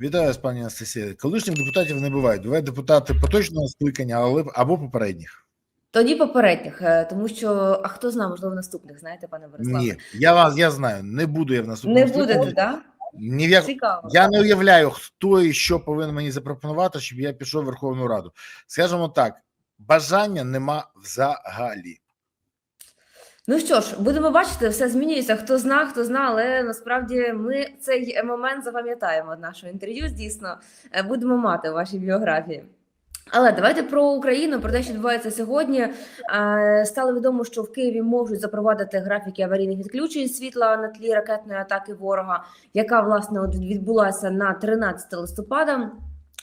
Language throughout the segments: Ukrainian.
Вітаю вас, пані Анастасія. Колишніх депутатів не буває. Бувають депутати поточного скликання, але або попередніх. Тоді попередніх, е, тому що а хто знає, можливо, наступних, знаєте, пане Бориславе? Ні, я вас я знаю. Не буду я в наступному Не будете, скликанні. так? Ні як... Цікаво. Я не уявляю, хто і що повинен мені запропонувати, щоб я пішов в Верховну Раду. Скажімо так, бажання нема взагалі. Ну що ж, будемо бачити, все змінюється. Хто зна, хто зна, але насправді ми цей момент запам'ятаємо нашого інтерв'ю. Дійсно, е, будемо мати в вашій біографії. Але давайте про Україну, про те, що відбувається сьогодні. Е, Стало відомо, що в Києві можуть запровадити графіки аварійних відключень світла на тлі ракетної атаки ворога, яка власне відбулася на 13 листопада.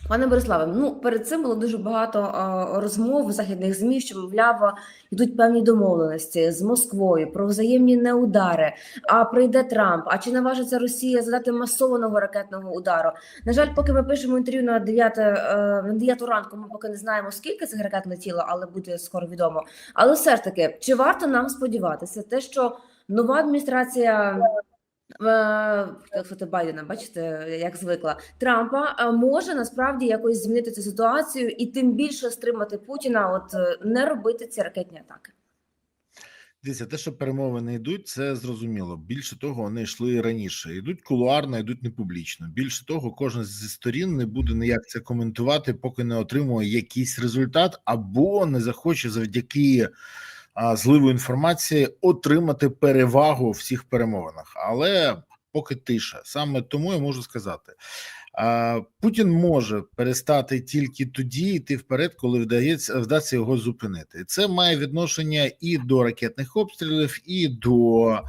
Пане Бориславе, ну перед цим було дуже багато е, розмов західних змі, що мовляв, йдуть певні домовленості з Москвою про взаємні неудари. А прийде Трамп. А чи наважиться Росія задати масованого ракетного удару? На жаль, поки ми пишемо інтерв'ю на 9, е, на 9 ранку, ми поки не знаємо, скільки цих ракет летіло, але буде скоро відомо. Але все ж таки, чи варто нам сподіватися, те, що нова адміністрація. Е, сказати, Байдена, бачите, як звикла Трампа е, може насправді якось змінити цю ситуацію і тим більше стримати Путіна, от е, не робити ці ракетні атаки. Дивіться, те, що перемовини йдуть, це зрозуміло. Більше того, вони йшли раніше. Йдуть кулуарно, йдуть не публічно. Більше того, кожен зі сторін не буде ніяк це коментувати, поки не отримує якийсь результат, або не захоче завдяки зливу інформації отримати перевагу в всіх перемовинах. Але поки тиша. Саме тому я можу сказати. Путін може перестати тільки тоді йти вперед, коли вдається вдасться його зупинити. Це має відношення і до ракетних обстрілів, і до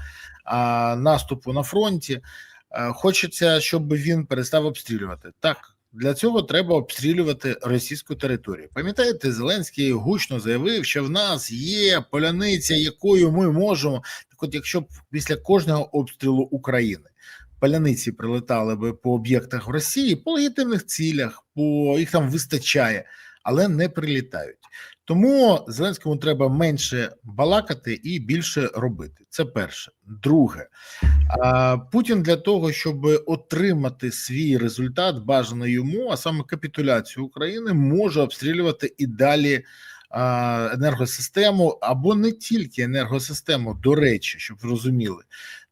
а, наступу на фронті. А, Хочеться, щоб він перестав обстрілювати. Так для цього треба обстрілювати російську територію. Пам'ятаєте, Зеленський гучно заявив, що в нас є поляниця, якою ми можемо. Так, от, якщо б після кожного обстрілу України поляниці прилетали би по об'єктах в Росії по легітимних цілях, по їх там вистачає, але не прилітають. Тому Зеленському треба менше балакати і більше робити. Це перше. Друге, Путін для того, щоб отримати свій результат, бажаний йому, а саме капітуляцію України, може обстрілювати і далі. Енергосистему або не тільки енергосистему, до речі, щоб розуміли.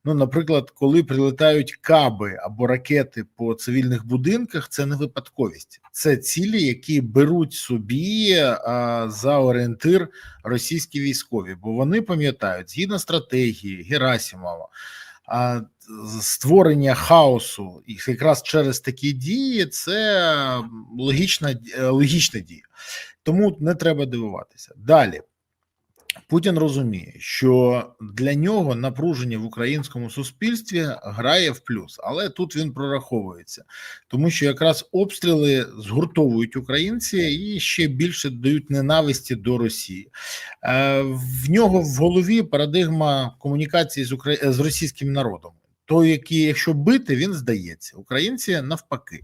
Ну, наприклад, коли прилетають каби або ракети по цивільних будинках, це не випадковість, це цілі, які беруть собі а, за орієнтир російські військові, бо вони пам'ятають згідно стратегії Герасимова. А створення хаосу і якраз через такі дії це логічна е, логічна дія, тому не треба дивуватися. Далі Путін розуміє, що для нього напруження в українському суспільстві грає в плюс, але тут він прораховується, тому що якраз обстріли згуртовують українці і ще більше дають ненависті до Росії. Е, В нього в голові парадигма комунікації з Украї... з російським народом. Той, який, якщо бити, він здається, українці навпаки.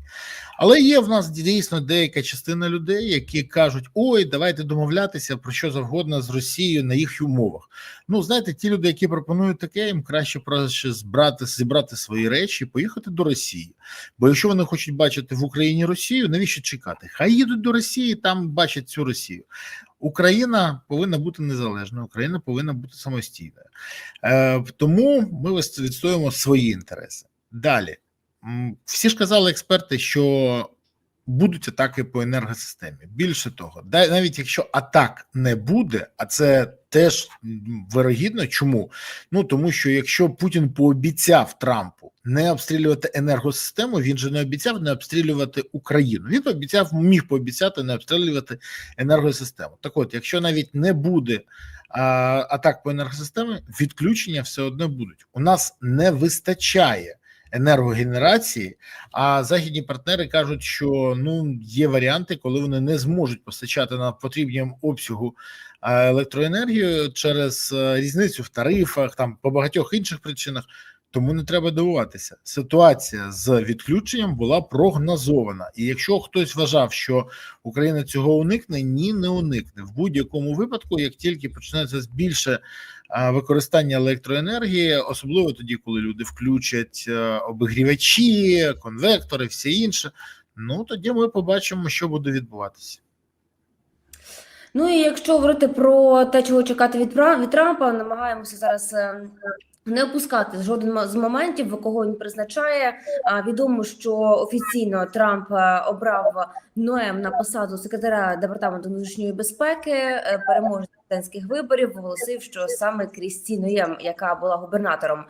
Але є в нас дійсно деяка частина людей, які кажуть: ой, давайте домовлятися про що завгодно з Росією на їх умовах. Ну, знаєте, ті люди, які пропонують таке, їм краще проще збрати, зібрати свої речі поїхати до Росії. Бо якщо вони хочуть бачити в Україні Росію, навіщо чекати? Хай їдуть до Росії, там бачать цю Росію. Україна повинна бути незалежною, Україна повинна бути самостійною. Е, Тому ми відстоюємо свої інтереси. Далі всі ж казали експерти, що будуть атаки по енергосистемі. Більше того, навіть якщо атак не буде, а це теж вирогідно. Чому? Ну тому що якщо Путін пообіцяв Трампу не обстрілювати енергосистему, він же не обіцяв не обстрілювати Україну. Він пообіцяв, міг пообіцяти не обстрілювати енергосистему. Так, от, якщо навіть не буде а, атак по енергосистемі, відключення все одно будуть. У нас не вистачає енергогенерації. А західні партнери кажуть, що ну є варіанти, коли вони не зможуть постачати на потрібному обсягу електроенергію через е, різницю в тарифах, там по багатьох інших причинах. Тому не треба дивуватися. Ситуація з відключенням була прогнозована, і якщо хтось вважав, що Україна цього уникне, ні, не уникне в будь-якому випадку, як тільки почнеться більше використання електроенергії, особливо тоді, коли люди включать е, обігрівачі, конвектори, все інше. Ну тоді ми побачимо, що буде відбуватися. Ну і якщо говорити про те, чого чекати від, від Трампа, намагаємося зараз е, не опускати жоден з моментів, кого він призначає. А відомо, що офіційно Трамп е, обрав Ноем на посаду секретаря департаменту внутрішньої безпеки, е, переможець президентських виборів, оголосив, що саме Крісті Ноєм, яка була губернатором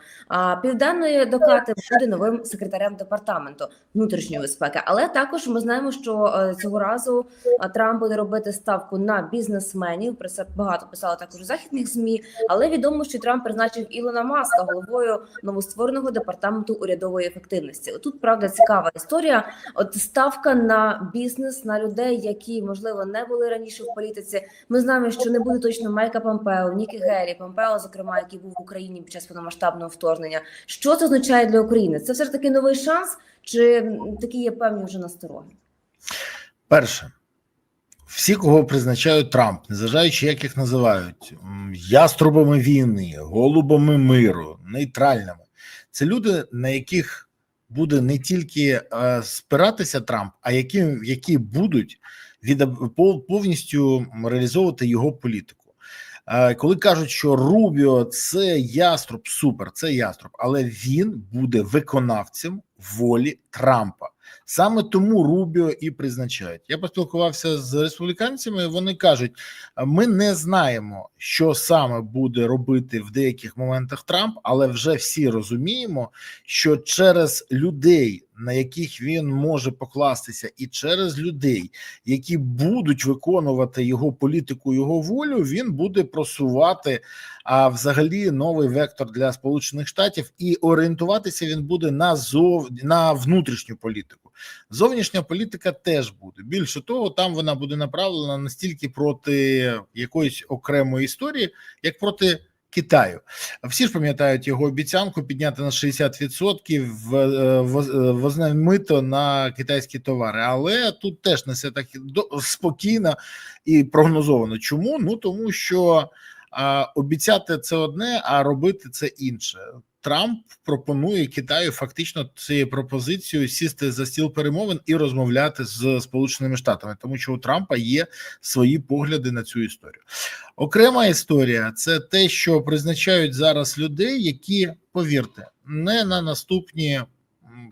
південної Дакоти, буде новим секретарем департаменту внутрішньої безпеки. Але також ми знаємо, що е, цього разу Трамп буде робити ставку на бізнесменів. Про це багато писали також у західних змі. Але відомо, що Трамп призначив Ілона Маска головою новоствореного департаменту урядової ефективності. Тут правда цікава історія. От ставка на бізнес, на людей, які можливо не були раніше в політиці. Ми знаємо, що не буде точно Майка Помпео, Нікі Гелі, Помпео, зокрема, який був в Україні під час повномасштабного вторгнення. Що це означає для України? Це все ж таки новий шанс, чи такі є певні вже настороги? Перше, всі, кого призначає Трамп, незважаючи, як їх називають, яструбами війни, голубами миру, нейтральними, це люди, на яких буде не тільки е, спиратися Трамп, а які, які будуть від пов- повністю реалізовувати його політику. Е, Коли кажуть, що Рубіо це яструб, супер, це яструб, але він буде виконавцем волі Трампа. Саме тому Рубіо і призначають. Я поспілкувався з республіканцями. Вони кажуть: ми не знаємо, що саме буде робити в деяких моментах Трамп, але вже всі розуміємо, що через людей, на яких він може покластися, і через людей, які будуть виконувати його політику, його волю, він буде просувати а взагалі новий вектор для Сполучених Штатів, і орієнтуватися він буде на зов... на внутрішню політику. Зовнішня політика теж буде. Більше того, там вона буде направлена не стільки проти якоїсь окремої історії, як проти. Китаю всі ж пам'ятають його обіцянку підняти на 60% в- е, е, возне мито на китайські товари, але тут теж не все так спокійно і прогнозовано. Чому? Ну тому що обіцяти це одне, а робити це інше. Трамп пропонує Китаю фактично цією пропозицією сісти за стіл перемовин і розмовляти з Сполученими Штатами, тому що у Трампа є свої погляди на цю історію. Окрема історія це те, що призначають зараз людей, які повірте, не на наступні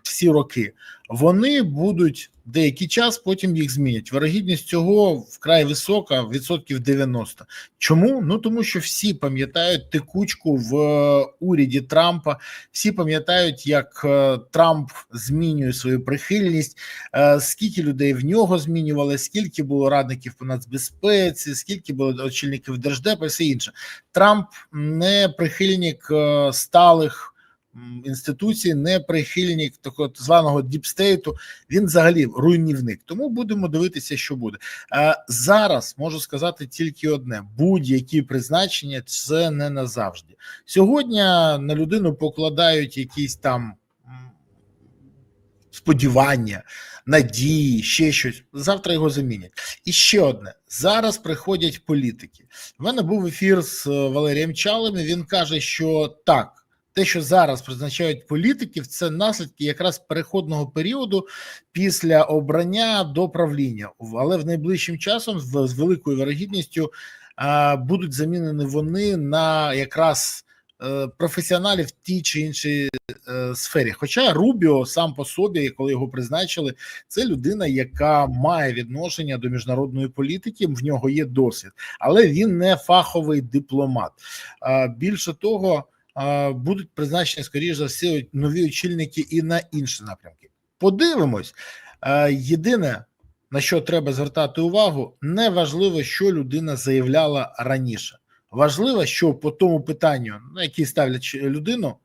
всі роки. Вони будуть деякий час, потім їх змінять. Вирогідність цього вкрай висока, відсотків 90. Чому? Ну тому що всі пам'ятають текучку в е, уряді Трампа, всі пам'ятають, як е, Трамп змінює свою прихильність, е, скільки людей в нього змінювали, скільки було радників по нацбезпеці, скільки було очільників держдепа, і все інше. Трамп не прихильник сталих м, інституцій, не прихильник такого званого діпстейту. Він взагалі руйнівник. Тому будемо дивитися, що буде. Зараз можу сказати тільки одне: будь-які призначення це не назавжди. Сьогодні на людину покладають якісь там сподівання, надії, ще щось. Завтра його замінять. І ще одне: зараз приходять політики. У мене був ефір з е, Валерієм Чалим. і Він каже, що так. Те, що зараз призначають політиків, це наслідки якраз переходного періоду після обрання до правління, але в найближчим часом з великою вирогідністю будуть замінені вони на якраз е, професіоналів в тій чи іншій е, сфері. Хоча Рубіо сам по собі, коли його призначили, це людина, яка має відношення до міжнародної політики, в нього є досвід, але він не фаховий дипломат. Більше того, будуть призначені скоріш за все нові очільники і на інші напрямки. Подивимось. Єдине на що треба звертати увагу, не важливо, що людина заявляла раніше. Важливо, що по тому питанню, на який ставлять людину,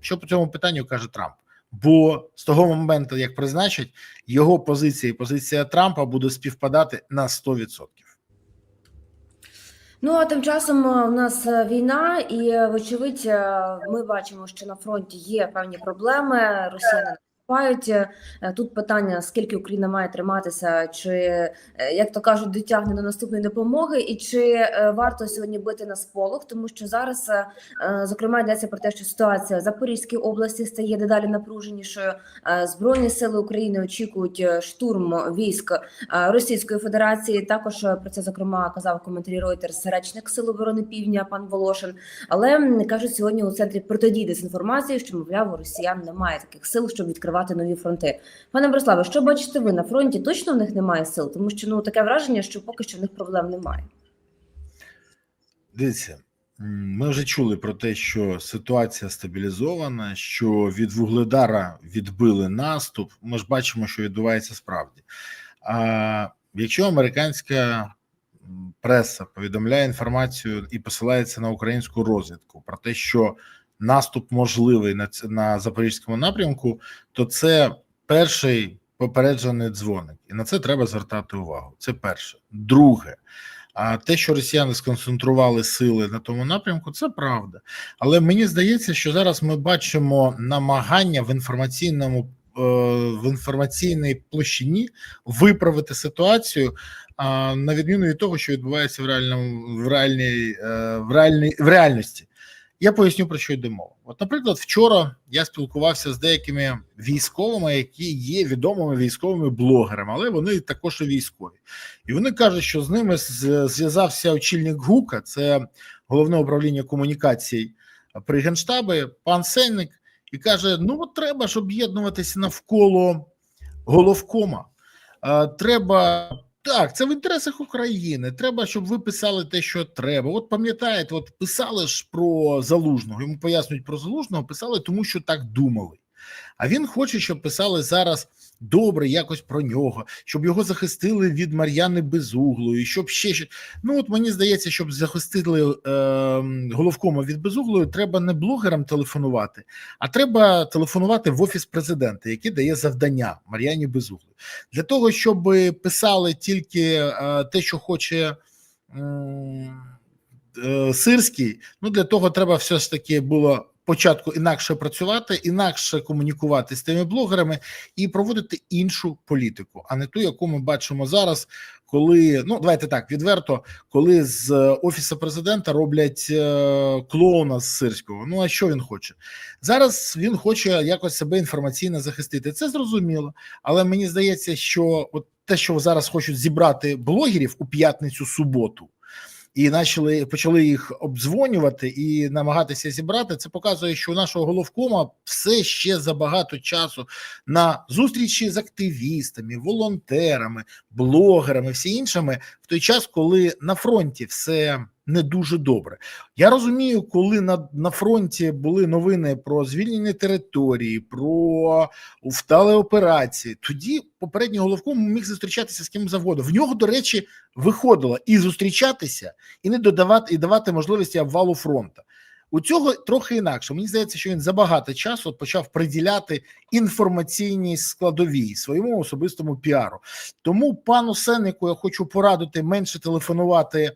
що по цьому питанню каже Трамп. Бо з того моменту, як призначать, його позиція і позиція Трампа буде співпадати на 100%. Ну а тим часом в у нас е, війна, і е, вочевидь, е, ми бачимо, що на фронті є певні проблеми. Росіяни наступають. Е, Тут питання: скільки Україна має триматися, чи е, як то кажуть, дотягне до наступної допомоги, і чи е, варто сьогодні бити на сполох, тому що зараз, зокрема, йдеться про те, що ситуація в Запорізькій області стає дедалі напруженішою. Збройні сили України очікують штурм військ Російської Федерації. Також про це зокрема казав коментарі Reuters речник Сил оборони Півдня пан Волошин. Але кажуть сьогодні у центрі протидії дезінформації, що мовляв у росіян немає таких сил, щоб відкривати нові фронти. Пане Бориславе, що бачите ви на фронті? Точно в них немає сил, тому що ну таке враження, що поки що в них проблем немає. Дивіться, ми вже чули про те, що ситуація стабілізована, що від Вугледара відбили наступ. Ми ж бачимо, що відбувається справді. А якщо американська преса повідомляє інформацію і посилається на українську розвідку про те, що наступ можливий на на запорізькому напрямку, то це перший попереджений дзвоник, і на це треба звертати увагу. Це перше. Друге. А те, що росіяни сконцентрували сили на тому напрямку, це правда. Але мені здається, що зараз ми бачимо намагання в інформаційному е, в інформаційній площині виправити ситуацію, на відміну від того, що відбувається в реальному в реальній е, в реальній в реальності. Я поясню про що йде мова. От, наприклад, вчора я спілкувався з деякими військовими, які є відомими військовими блогерами, але вони також і військові. І вони кажуть, що з ними зв'язався очільник ГУКа, це головне управління комунікацій при генштабі, пан Сенник, і каже: Ну, от треба ж об'єднуватися навколо головкома. Е, Треба. Так, це в інтересах України. Треба, щоб ви писали те, що треба. От пам'ятаєте, от писали ж про залужного. Йому пояснюють про залужного, писали, тому що так думали. А він хоче, щоб писали зараз добре якось про нього, щоб його захистили від Мар'яни Безуглої, щоб ще щось. Ну от мені здається, щоб захистили е, головкома від Безуглої, треба не блогерам телефонувати, а треба телефонувати в офіс президента, який дає завдання Мар'яні Безуглої. Для того, щоб писали тільки е, те, що хоче. е, Сирський, ну для того треба все ж таки було початку інакше працювати, інакше комунікувати з тими блогерами і проводити іншу політику, а не ту, яку ми бачимо зараз, коли ну давайте так відверто, коли з офісу президента роблять е, клоуна з сирського. Ну а що він хоче? Зараз він хоче якось себе інформаційно захистити. Це зрозуміло, але мені здається, що от те, що зараз хочуть зібрати блогерів у п'ятницю суботу і почали почали їх обдзвонювати і намагатися зібрати. Це показує, що у нашого головкома все ще забагато часу на зустрічі з активістами, волонтерами, блогерами, всі іншими, в той час, коли на фронті все не дуже добре. Я розумію, коли на, на фронті були новини про звільнені території, про вдалі операції. Тоді попередній головком міг зустрічатися з ким завгодно. В нього, до речі, виходило і зустрічатися, і не додавати і давати можливості обвалу фронту. У цього трохи інакше. Мені здається, що він забагато часу почав приділяти інформаційній складовій своєму особистому піару. Тому пану Сеннику я хочу порадити менше телефонувати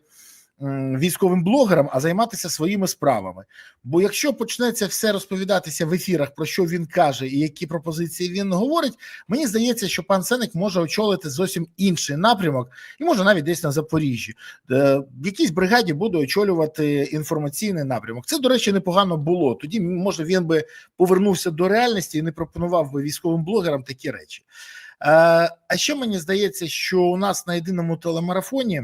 військовим блогерам, а займатися своїми справами. Бо якщо почнеться все розповідатися в ефірах, про що він каже і які пропозиції він говорить, мені здається, що пан Сеник може очолити зовсім інший напрямок, і може навіть десь на Запоріжжі. Е, В якійсь бригаді буде очолювати інформаційний напрямок. Це, до речі, непогано було. Тоді може він би повернувся до реальності і не пропонував би військовим блогерам такі речі. Е, А ще мені здається, що у нас на єдиному телемарафоні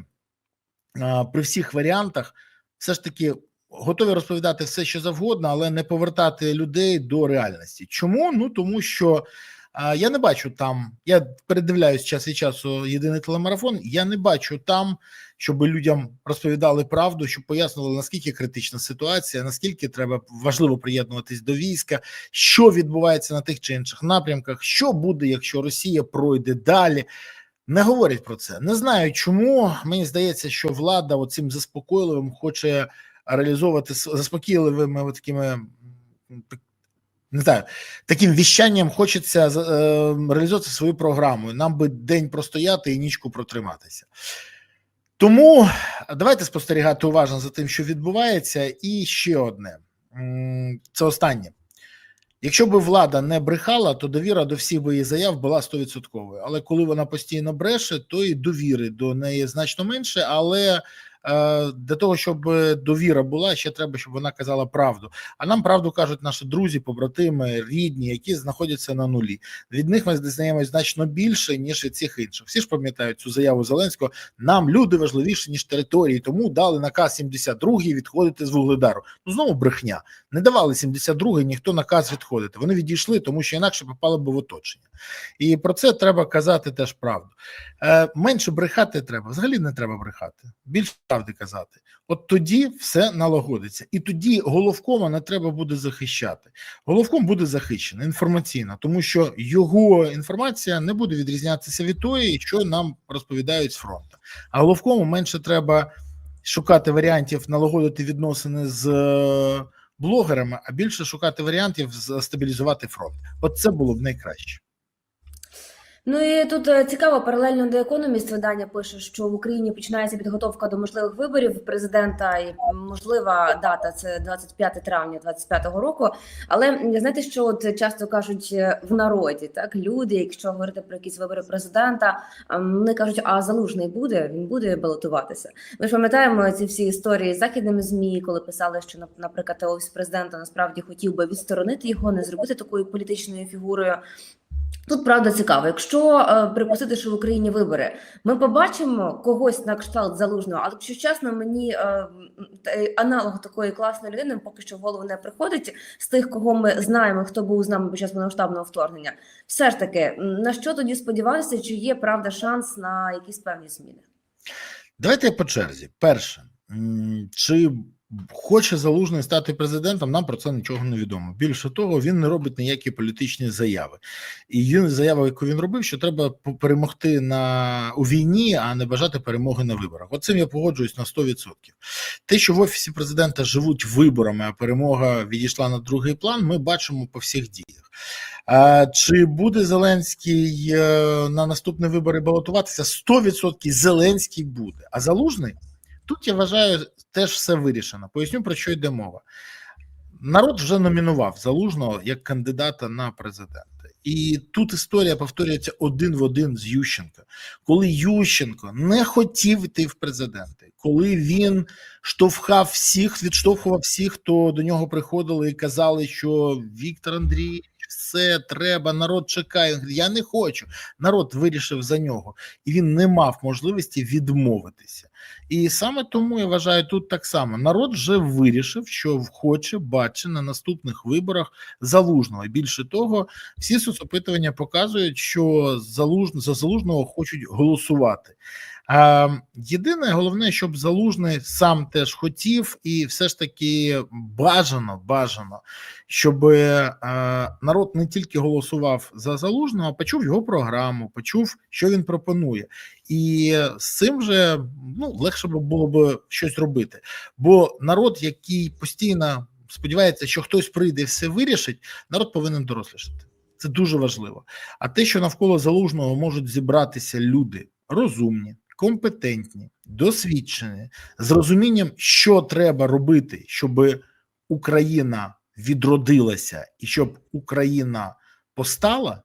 при всіх варіантах все ж таки готові розповідати все, що завгодно, але не повертати людей до реальності. Чому? Ну тому що я не бачу там. Я передивляюсь час від часу єдиний телемарафон. Я не бачу там, щоб людям розповідали правду, щоб пояснили наскільки критична ситуація, наскільки треба важливо приєднуватись до війська, що відбувається на тих чи інших напрямках, що буде, якщо Росія пройде далі. Не говорять про це. Не знаю чому. Мені здається, що влада оцим заспокійливим хоче реалізовувати заспокійливими такими не знаю, таким віщанням хочеться е, реалізувати свою програму. Нам би день простояти і нічку протриматися. Тому давайте спостерігати уважно за тим, що відбувається. І ще одне це останнє. Якщо б влада не брехала, то довіра до всіх її заяв була 100%. Але коли вона постійно бреше, то і довіри до неї значно менше. Але для того, щоб довіра була, ще треба, щоб вона казала правду. А нам правду кажуть наші друзі, побратими, рідні, які знаходяться на нулі. Від них ми дізнаємось значно більше ніж від цих інших. Всі ж пам'ятають цю заяву Зеленського. Нам люди важливіші ніж території, тому дали наказ 72-й відходити з вугледару. Ну знову брехня. Не давали 72-й ніхто наказ відходити. Вони відійшли, тому що інакше попали б в оточення. І про це треба казати теж правду. Е, менше брехати треба. Взагалі не треба брехати. Більше правди казати. От тоді все налагодиться, і тоді головкома не треба буде захищати. Головком буде захищений інформаційно, тому що його інформація не буде відрізнятися від тої, що нам розповідають з фронту. А головкому менше треба шукати варіантів налагодити відносини з е, блогерами, а більше шукати варіантів стабілізувати фронт. От це було б найкраще. Ну і тут е, цікаво, паралельно до економіст видання пише, що в Україні починається підготовка до можливих виборів президента, і можлива дата це 25 травня 25-го року. Але знаєте, що от часто кажуть е, в народі, так люди, якщо говорити про якісь вибори президента, вони кажуть, а залужний буде, він буде балотуватися. Ми ж пам'ятаємо ці всі історії з західними змі, коли писали, що нап- наприклад, офіс президента насправді хотів би відсторонити його, не зробити такою політичною фігурою. Тут правда цікаво. Якщо е, припустити, що в Україні вибори, ми побачимо когось на кшталт залужного, але якщо чесно, мені е, аналог такої класної людини поки що в голову не приходить з тих, кого ми знаємо, хто був з нами під час повномасштабного вторгнення. Все ж таки, на що тоді сподіватися, чи є правда шанс на якісь певні зміни? Давайте по черзі. Перше, чи хоче залужний стати президентом, нам про це нічого не відомо. Більше того, він не робить ніякі політичні заяви. І єдина заява, яку він робив, що треба перемогти на у війні, а не бажати перемоги на виборах. Оцим я погоджуюсь на 100%. Те, що в офісі президента живуть виборами, а перемога відійшла на другий план, ми бачимо по всіх діях. А, чи буде Зеленський е, на наступні вибори балотуватися? 100% Зеленський буде. А залужний тут я вважаю теж все вирішено. Поясню про що йде мова. Народ вже номінував залужного як кандидата на президента. І тут історія повторюється один в один з Ющенка. Коли Ющенко не хотів йти в президенти, коли він штовхав всіх, відштовхував всіх, хто до нього приходили і казали, що Віктор Андрійович, все треба, народ чекає. Він говорить, Я не хочу. Народ вирішив за нього, і він не мав можливості відмовитися. І саме тому я вважаю тут так само. Народ вже вирішив, що хоче бачити на наступних виборах залужного. І більше того, всі соцопитування показують, що залуж... за залужного хочуть голосувати. А, єдине, головне, щоб залужний сам теж хотів, і все ж таки бажано, бажано, щоб е, народ не тільки голосував за залужного, а почув його програму, почув, що він пропонує. І з цим вже ну легше було б щось робити. Бо народ, який постійно сподівається, що хтось прийде і все вирішить, народ повинен дорослішати. Це дуже важливо. А те, що навколо залужного можуть зібратися люди розумні, компетентні, досвідчені, з розумінням, що треба робити, щоб Україна відродилася і щоб Україна постала.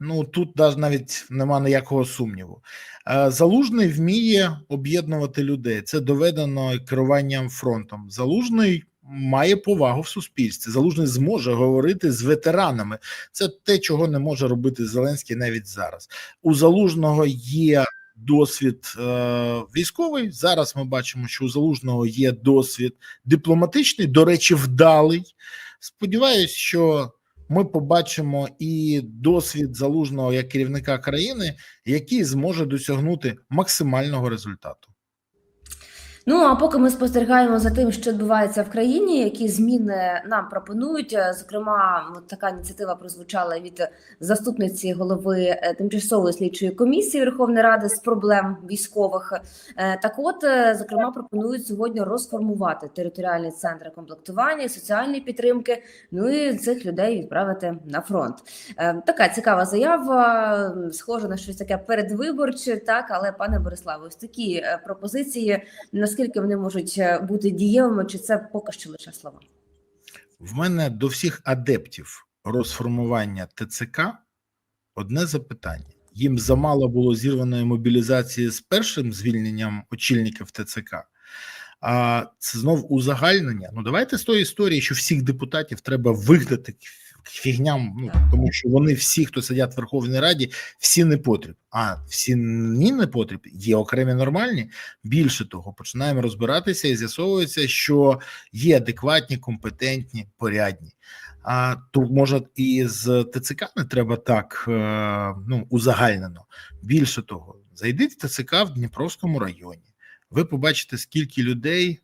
Ну тут навіть нема ніякого сумніву. Е, Залужний вміє об'єднувати людей. Це доведено керуванням фронтом. Залужний має повагу в суспільстві. Залужний зможе говорити з ветеранами. Це те, чого не може робити Зеленський навіть зараз. У залужного є досвід е, військовий. Зараз ми бачимо, що у залужного є досвід дипломатичний, до речі, вдалий. Сподіваюсь, що ми побачимо і досвід залужного як керівника країни, який зможе досягнути максимального результату. Ну а поки ми спостерігаємо за тим, що відбувається в країні, які зміни нам пропонують. Е, Зокрема, така ініціатива прозвучала від заступниці голови е, тимчасової слідчої комісії Верховної Ради з проблем військових. Е, Так, от зокрема, пропонують сьогодні розформувати територіальні центри комплектування, соціальної підтримки. Ну і цих людей відправити на фронт. Така цікава заява, схожа на щось таке передвиборче, так але пане Бориславе, ось такі пропозиції наскільки вони можуть е, бути дієвими, чи це поки що лише слова? В мене до всіх адептів розформування ТЦК одне запитання. Їм замало було зірваної мобілізації з першим звільненням очільників ТЦК. А це знов узагальнення. Ну давайте з тої історії, що всіх депутатів треба вигнати фігням, ну тому що вони всі, хто сидять в Верховній Раді, всі не потріб. А всі ні не потріб, є окремі нормальні. Більше того, починаємо розбиратися і з'ясовується, що є адекватні, компетентні, порядні. А то може і з ТЦК не треба так е, ну узагальнено. Більше того, зайдіть в ТЦК в Дніпровському районі. Ви побачите, скільки людей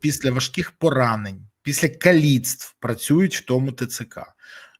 після важких поранень, після каліцтв працюють в тому ТЦК.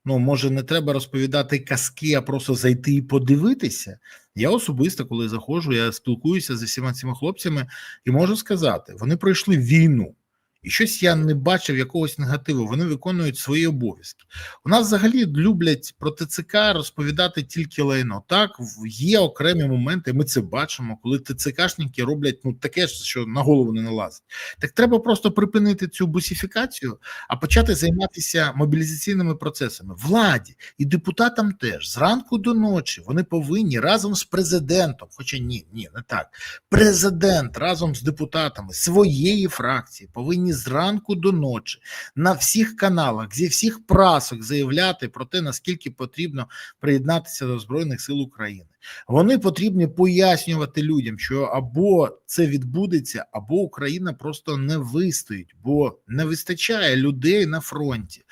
Ну, може, не треба розповідати казки, а просто зайти і подивитися. Я особисто, коли заходжу, я спілкуюся з усіма цими хлопцями і можу сказати, вони пройшли війну. І щось я не бачив якогось негативу. Вони виконують свої обов'язки. У нас взагалі люблять про ТЦК розповідати тільки лайно. Так, є окремі моменти. Ми це бачимо, коли ТЦКшники роблять ну таке, що на голову не налазить. Так треба просто припинити цю бусифікацію, а почати займатися мобілізаційними процесами. Владі і депутатам теж зранку до ночі вони повинні разом з президентом, хоча ні, ні, не так. Президент разом з депутатами своєї фракції повинні зранку до ночі на всіх каналах зі всіх прасок заявляти про те, наскільки потрібно приєднатися до збройних сил України. Вони потрібні пояснювати людям, що або це відбудеться, або Україна просто не вистоїть, бо не вистачає людей на фронті.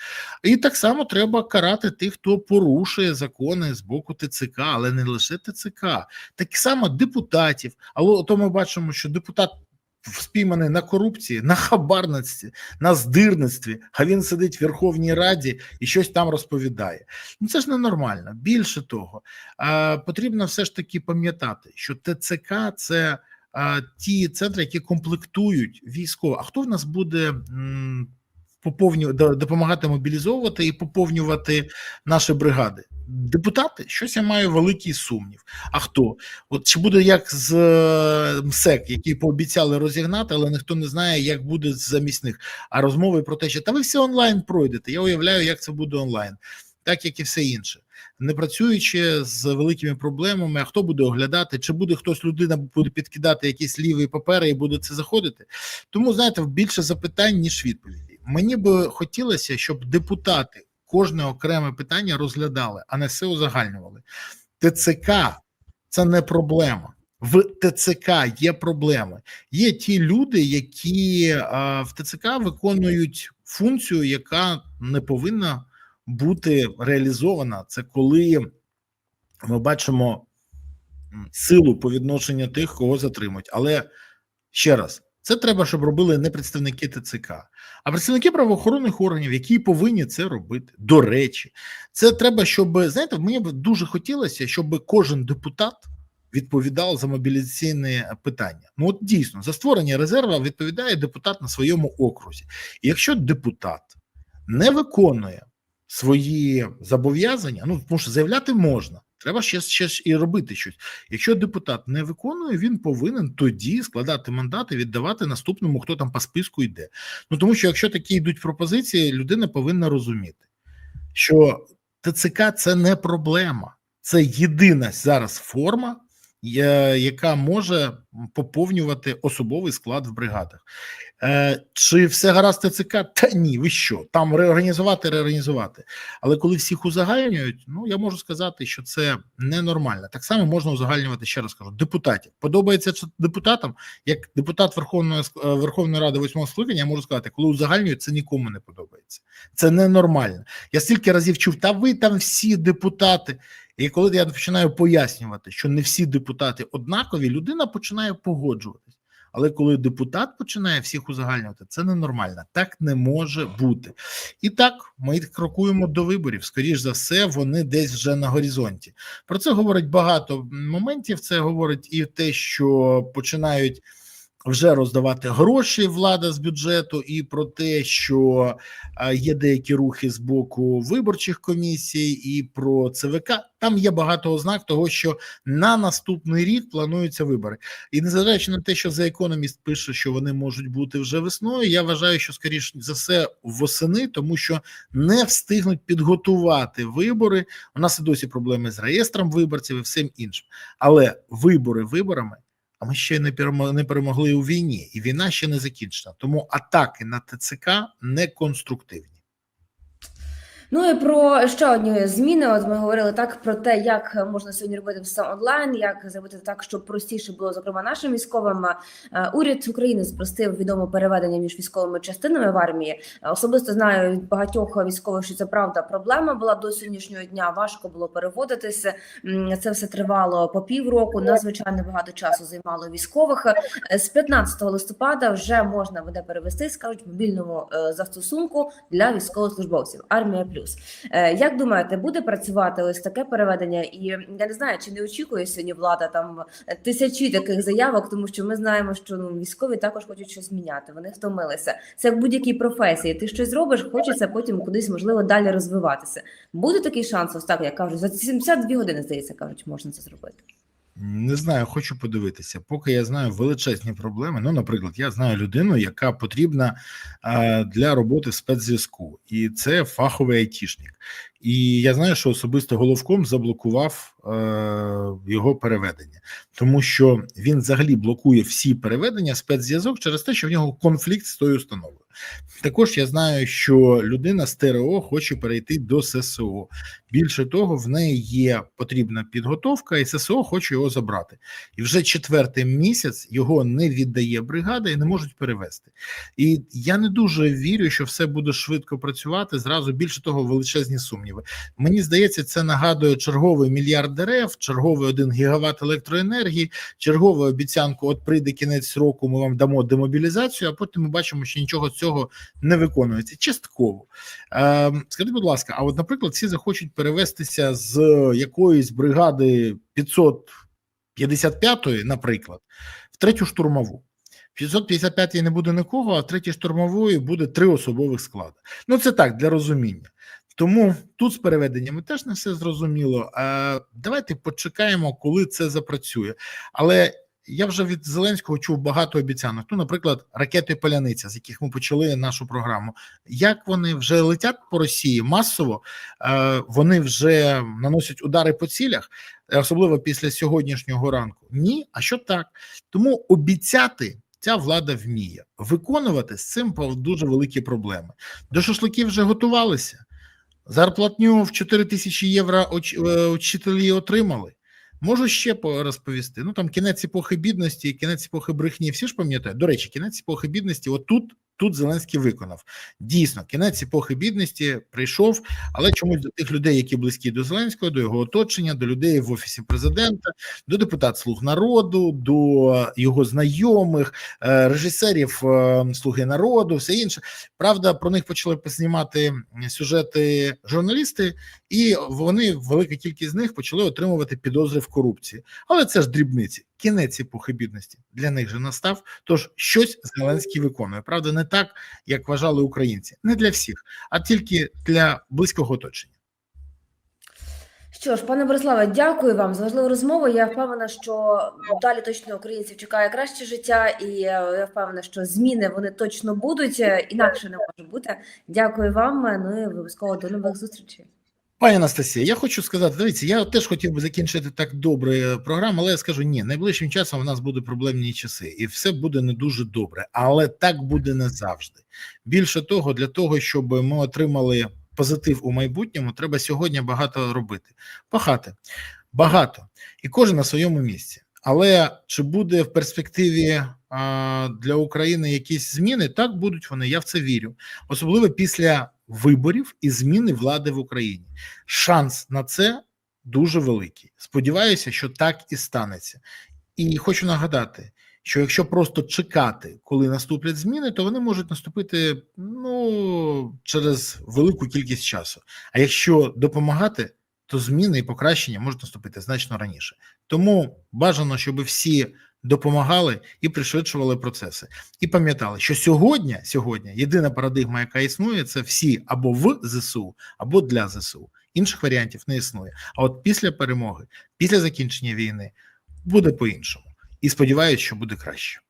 І так само треба карати тих, хто порушує закони з боку ТЦК, але не лише ТЦК, так само депутатів. Але то ми бачимо, що депутат спійманий на корупції, на хабарництві, на здирництві, а він сидить в Верховній Раді і щось там розповідає. Ну це ж ненормально. Більше того, потрібно все ж таки пам'ятати, що ТЦК це ті центри, які комплектують військово. А хто в нас буде поповню допомагати мобілізовувати і поповнювати наші бригади? Депутати, щось я маю великий сумнів. А хто? От чи буде як з е, МСЕК, які пообіцяли розігнати, але ніхто не знає, як буде замість них. А розмови про те, що та ви все онлайн пройдете. Я уявляю, як це буде онлайн, так як і все інше. Не працюючи з великими проблемами, а хто буде оглядати, чи буде хтось людина буде підкидати якісь ліві папери і буде це заходити. Тому знаєте, більше запитань ніж відповідей. Мені би хотілося, щоб депутати кожне окреме питання розглядали, а не все узагальнювали. ТЦК це не проблема. В ТЦК є проблеми. Є ті люди, які а, в ТЦК виконують функцію, яка не повинна бути реалізована. Це коли ми бачимо силу по відношенню тих, кого затримують. Але ще раз, це треба, щоб робили не представники ТЦК, а представники правоохоронних органів, які повинні це робити. До речі, це треба, щоб знаєте, мені б дуже хотілося, щоб кожен депутат відповідав за мобілізаційні питання. Ну от дійсно за створення резерву відповідає депутат на своєму окрузі. І якщо депутат не виконує свої зобов'язання, ну тому що заявляти можна. Треба ще, ще і робити щось. Якщо депутат не виконує, він повинен тоді складати мандат і віддавати наступному, хто там по списку йде. Ну тому що якщо такі йдуть пропозиції, людина повинна розуміти, що ТЦК це не проблема, це єдина зараз форма, яка може поповнювати особовий склад в бригадах. Е, Чи все гаразд ТЦК? Та ні, ви що? Там реорганізувати, реорганізувати. Але коли всіх узагальнюють, ну я можу сказати, що це ненормально. Так само можна узагальнювати, ще раз кажу, депутатів. Подобається депутатам, як депутат Верховної е, Верховної Ради восьмого скликання, я можу сказати, коли узагальнюють, це нікому не подобається. Це ненормально. Я стільки разів чув, та ви там всі депутати. І коли я починаю пояснювати, що не всі депутати однакові, людина починає погоджуватись. Але коли депутат починає всіх узагальнювати, це ненормально. Так не може бути. І так ми крокуємо до виборів. Скоріш за все, вони десь вже на горизонті. Про це говорить багато моментів. Це говорить і те, що починають вже роздавати гроші влада з бюджету, і про те, що е, є деякі рухи з боку виборчих комісій, і про ЦВК. Там є багато ознак того, що на наступний рік плануються вибори. І незважаючи на те, що за економіст пише, що вони можуть бути вже весною, я вважаю, що скоріш за все восени, тому що не встигнуть підготувати вибори. У нас і досі проблеми з реєстром виборців і всім іншим. Але вибори виборами. А ми ще не перемо- перемогли у війні, і війна ще не закінчена. Тому атаки на ТЦК не конструктивні. Ну і про ще одні зміни. От ми говорили так про те, як можна сьогодні робити все онлайн, як зробити так, щоб простіше було, зокрема, нашим військовим. Е, Уряд України спростив відомо переведення між військовими частинами в армії. Особисто знаю від багатьох військових, що це правда проблема була до сьогоднішнього дня. Важко було переводитися. Це все тривало по півроку. Надзвичайно багато часу займало військових. Е, З 15 листопада вже можна буде перевести, скажуть, в мобільному е, застосунку для військовослужбовців. Армія плюс. Е, Як думаєте, буде працювати ось таке переведення? І я не знаю, чи не очікує сьогодні влада там тисячі таких заявок, тому що ми знаємо, що ну військові також хочуть щось міняти. Вони втомилися. Це як будь-якій професії. Ти щось зробиш, хочеться потім кудись можливо далі розвиватися. Буде такий шанс, ось так я кажу, за 72 години здається, кажуть, можна це зробити. Не знаю, хочу подивитися. Поки я знаю величезні проблеми. Ну, наприклад, я знаю людину, яка потрібна е, для роботи в спецзв'язку, і це фаховий айтішник. І я знаю, що особисто головком заблокував його переведення, тому що він взагалі блокує всі переведення спецзв'язок через те, що в нього конфлікт з тою установою. Також я знаю, що людина з ТРО хоче перейти до ССО. Більше того, в неї є потрібна підготовка, і ССО хоче його забрати. І вже четвертий місяць його не віддає бригада і не можуть перевести. І я не дуже вірю, що все буде швидко працювати. Зразу більше того, величезні сумніви. Мені здається, це нагадує черговий мільярд дерев, черговий один гігават електроенергії, чергову обіцянку. От прийде кінець року, ми вам дамо демобілізацію, а потім ми бачимо, що нічого з цього не виконується. Частково. Е, скажіть, будь ласка, а от, наприклад, всі захочуть перевестися з якоїсь бригади 555-ї, наприклад, в третю штурмову. 555-й не буде нікого, а третій штурмової буде три особових склади. Ну, це так, для розуміння. Тому тут з переведеннями теж не все зрозуміло. Давайте почекаємо, коли це запрацює. Але я вже від Зеленського чув багато обіцянок. Ну, наприклад, ракети Поляниця, з яких ми почали нашу програму. Як вони вже летять по Росії масово, вони вже наносять удари по цілях, особливо після сьогоднішнього ранку. Ні, а що так? Тому обіцяти. Ця влада вміє виконувати з цим дуже великі проблеми. До шашликів вже готувалися. Зарплатню в 4 тисячі євро е, учителі отримали. Можу ще розповісти. Ну там кінець епохи бідності, кінець епохи брехні. Всі ж пам'ятають. До речі, кінець епохи бідності. Отут тут Зеленський виконав. Дійсно, кінець епохи бідності прийшов, але чомусь до тих людей, які близькі до Зеленського, до його оточення, до людей в офісі президента, до депутат Слуг народу, до його знайомих, е, режисерів е, Слуги народу, все інше. Правда, про них почали знімати сюжети журналісти, і вони, велика кількість з них, почали отримувати підозри в корупції. Але це ж дрібниці. Кінець епохи бідності для них же настав. Тож щось Зеленський виконує. Правда, не так, як вважали українці, не для всіх, а тільки для близького оточення. Що ж, пане Бориславе, дякую вам за важливу розмову. Я впевнена, що далі точно українців чекає краще життя, і е, я впевнена, що зміни вони точно будуть е, інакше не може бути. Дякую вам. Ну і обов'язково до нових зустрічей. Пані Анастасія, я хочу сказати, дивіться, я теж хотів би закінчити так добре програму, але я скажу ні, найближчим часом у нас будуть проблемні часи, і все буде не дуже добре, але так буде не завжди. Більше того, для того, щоб ми отримали позитив у майбутньому, треба сьогодні багато робити. Пахати багато, і кожен на своєму місці. Але чи буде в перспективі а, для України якісь зміни? Так будуть вони. Я в це вірю, особливо після виборів і зміни влади в Україні. Шанс на це дуже великий. Сподіваюся, що так і станеться. І хочу нагадати, що якщо просто чекати, коли наступлять зміни, то вони можуть наступити ну через велику кількість часу. А якщо допомагати, то зміни і покращення можуть наступити значно раніше. Тому бажано, щоб всі допомагали і пришвидшували процеси. І пам'ятали, що сьогодні, сьогодні єдина парадигма, яка існує, це всі або в ЗСУ, або для ЗСУ. Інших варіантів не існує. А от після перемоги, після закінчення війни буде по-іншому. І сподіваюся, що буде краще.